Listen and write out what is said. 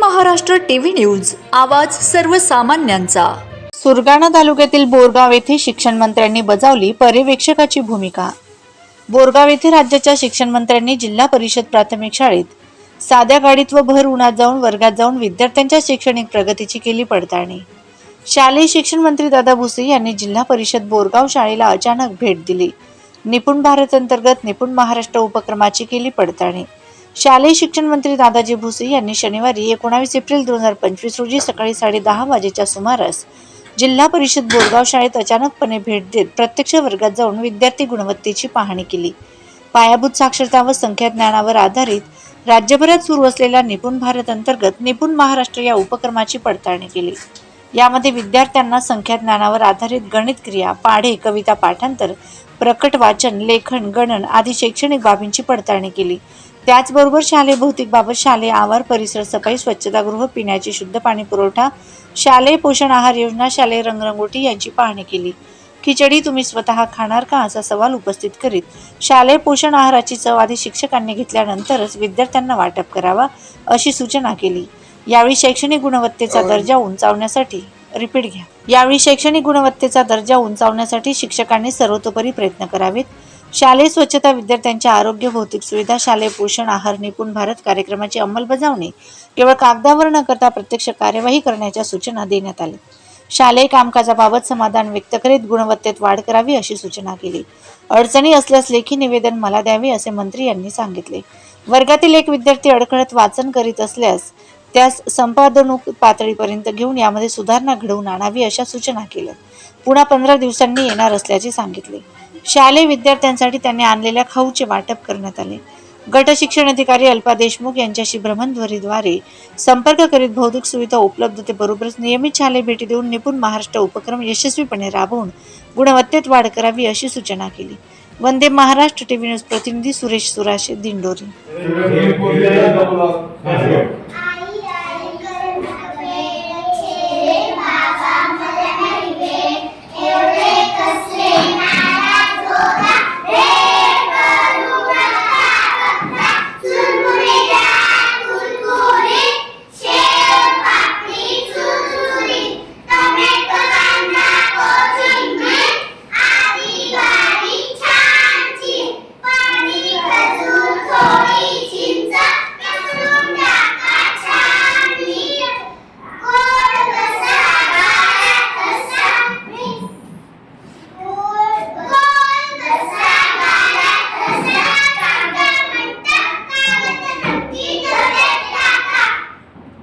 Maharashtra TV news आवाज सर्वसामान्यांचा. सुरगाणा तालुक्यातील बोरगाव येथे शिक्षण मंत्र्यांनी बजावली पर्यवेक्षकाची भूमिका. बोरगाव येथे राज्याच्या शिक्षण मंत्र्यांनी जिल्हा परिषद प्राथमिक शाळेत साध्या गाडीत व भर उन्हात जाऊन वर्गात जाऊन विद्यार्थ्यांच्या शैक्षणिक प्रगतीची केली पडताळणी. शालेय शिक्षण मंत्री दादा भुसे यांनी जिल्हा परिषद बोरगाव शाळेला अचानक भेट दिली. निपुण भारत अंतर्गत निपुण महाराष्ट्र उपक्रमाची केली पडताळणी. शालेय शिक्षण मंत्री दादाजी भुसे यांनी शनिवारी एकोणावीस एप्रिल दोन हजार पंचवीस रोजी सकाळी साडे दहा वाजेच्या सुमारास जिल्हा परिषद बोरगाव शाळेत अचानकपणे भेट देत प्रत्यक्ष वर्गात जाऊन विद्यार्थी गुणवत्तेची पाहणी केली. पायाभूत साक्षरता व संख्या ज्ञानावर आधारित राज्यभरात सुरू असलेल्या निपुण भारत अंतर्गत निपुण महाराष्ट्र या उपक्रमाची पडताळणी केली. यामध्ये विद्यार्थ्यांना संख्या ज्ञानावर आधारित गणित क्रिया पाढे कविता पाठांतर प्रकट वाचन लेखन गणन आदी शैक्षणिक बाबींची पडताळणी केली. त्याचबरोबर शालेय भौतिक बाबत शालेय आवार परिसर सफाई स्वच्छतागृह पिण्याचे शुद्ध पाणी पुरवठा शालेय पोषण आहार योजना शालेय रंगरंगोटी यांची पाहणी केली. खिचडी तुम्ही स्वतः खाणार का असा सवाल उपस्थित करीत शालेय पोषण आहाराची चव आधी शिक्षकांनी घेतल्यानंतरच विद्यार्थ्यांना वाटप करावा अशी सूचना केली. यावेळी शैक्षणिक गुणवत्तेचा दर्जा उंचावण्यासाठी रिपीट घ्या. यावेळी शैक्षणिक गुणवत्तेचा दर्जा उंचावण्यासाठी शिक्षकांनी सर्वतोपरी प्रयत्न करावेत. शालेय स्वच्छता विद्यार्थ्यांच्या आरोग्य भौतिक सुविधा शालेय पोषण आहार निपुण भारत कार्यक्रमाची अंमलबजावणी केवळ कागदावर न करता प्रत्यक्ष कार्यवाही करण्याच्या सूचना देण्यात आल्या. शालेय कामकाजाबाबत समाधान व्यक्त करीत गुणवत्तेत वाढ करावी अशी सूचना केली. अडचणी असल्यास लेखी निवेदन मला द्यावे असे मंत्री यांनी सांगितले. वर्गातील एक विद्यार्थी अडखळत वाचन करीत असल्यास त्यास संपादनूक पातळीपर्यंत घेऊन यामध्ये सुधारणा घडवून आणावी अशा सूचना केल्या पुन्हा पंधरा दिवसांनी येणार असल्याचे सांगितले. शालेय विद्यार्थ्यांसाठी त्यांनी आणलेल्या खाऊचे वाटप करण्यात आले. गट शिक्षण अधिकारी अल्पा देशमुख यांच्याशी भ्रमणध्वरीद्वारे संपर्क करीत भौतिक सुविधा उपलब्धतेबरोबरच नियमित शालेय भेटी देऊन निपुण महाराष्ट्र उपक्रम यशस्वीपणे राबवून गुणवत्तेत वाढ करावी अशी सूचना केली. वंदे महाराष्ट्र टीव्ही न्यूज प्रतिनिधी सुरेश सुराशे दिंडोरी.